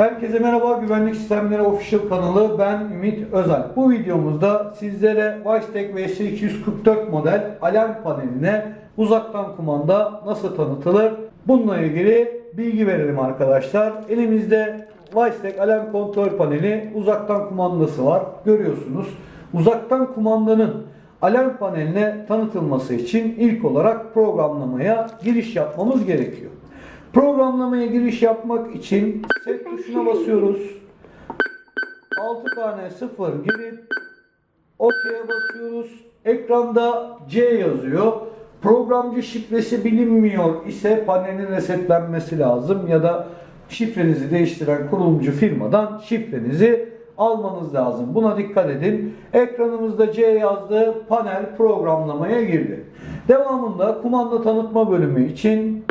Herkese merhaba. Güvenlik Sistemleri Official kanalı. Ben Ümit Özel. Bu videomuzda sizlere Vicetek VS244 model alarm paneline uzaktan kumanda nasıl tanıtılır? Bununla ilgili bilgi verelim arkadaşlar. Elimizde Vicetek alarm kontrol paneli uzaktan kumandası var. Görüyorsunuz. Uzaktan kumandanın alarm paneline tanıtılması için ilk olarak programlamaya giriş yapmamız gerekiyor. Programlamaya giriş yapmak için set tuşuna basıyoruz. 6 tane 0 girip OK'ye basıyoruz. Ekranda C yazıyor. Programcı şifresi bilinmiyor ise panelin resetlenmesi lazım ya da şifrenizi değiştiren kurulumcu firmadan şifrenizi almanız lazım. Buna dikkat edin. Ekranımızda C yazdı. Panel programlamaya girdi. Devamında kumanda tanıtma bölümü için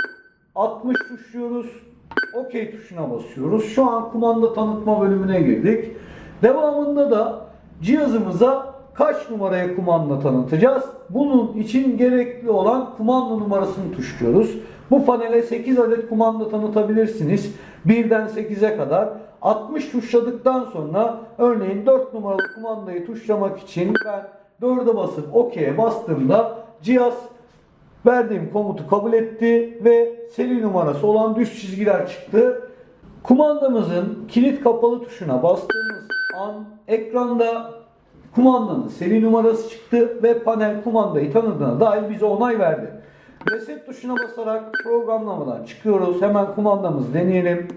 60 tuşluyoruz. OK tuşuna basıyoruz. Şu an kumanda tanıtma bölümüne girdik. Devamında da cihazımıza kaç numaraya kumanda tanıtacağız? Bunun için gerekli olan kumanda numarasını tuşluyoruz. Bu panele 8 adet kumanda tanıtabilirsiniz. 1'den 8'e kadar. 60 tuşladıktan sonra örneğin 4 numaralı kumandayı tuşlamak için ben 4'e basıp OK'ye bastığımda cihaz Verdiğim komutu kabul etti ve seri numarası olan düz çizgiler çıktı. Kumandamızın kilit kapalı tuşuna bastığımız an ekranda kumandanın seri numarası çıktı ve panel kumandayı tanıdığına dair bize onay verdi. Reset tuşuna basarak programlamadan çıkıyoruz. Hemen kumandamızı deneyelim.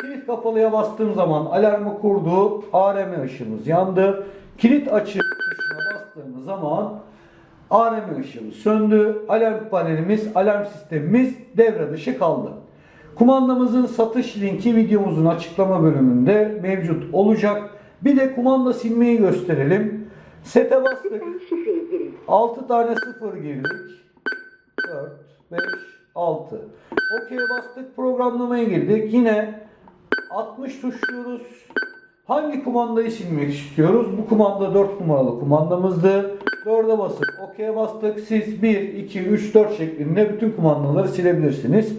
Kilit kapalıya bastığım zaman alarmı kurdu. ARM ışığımız yandı. Kilit açık tuşuna bastığımız zaman ARM ışığımız söndü. Alarm panelimiz, alarm sistemimiz devre dışı kaldı. Kumandamızın satış linki videomuzun açıklama bölümünde mevcut olacak. Bir de kumanda silmeyi gösterelim. Sete bastık. 6 tane 0 girdik. 4, 5, 6. OK'ye bastık. Programlamaya girdik. Yine 60 tuşluyoruz. Hangi kumandayı silmek istiyoruz? Bu kumanda 4 numaralı kumandamızdı. 4'e basıp OK'ye bastık. Siz 1, 2, 3, 4 şeklinde bütün kumandaları silebilirsiniz.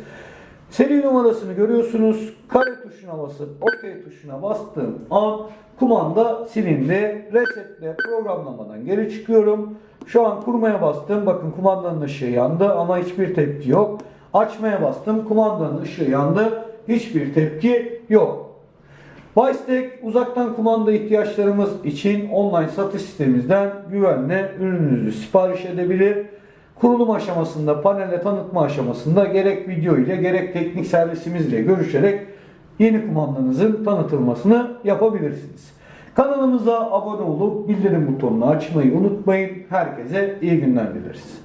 Seri numarasını görüyorsunuz. Kare tuşuna basıp OK tuşuna bastığım an kumanda silindi. Resetle programlamadan geri çıkıyorum. Şu an kurmaya bastım. Bakın kumandanın ışığı yandı ama hiçbir tepki yok. Açmaya bastım. Kumandanın ışığı yandı. Hiçbir tepki yok. Vicetek uzaktan kumanda ihtiyaçlarımız için online satış sitemizden güvenle ürününüzü sipariş edebilir. Kurulum aşamasında, panelle tanıtma aşamasında gerek video ile gerek teknik servisimizle görüşerek yeni kumandanızın tanıtılmasını yapabilirsiniz. Kanalımıza abone olup bildirim butonunu açmayı unutmayın. Herkese iyi günler dileriz.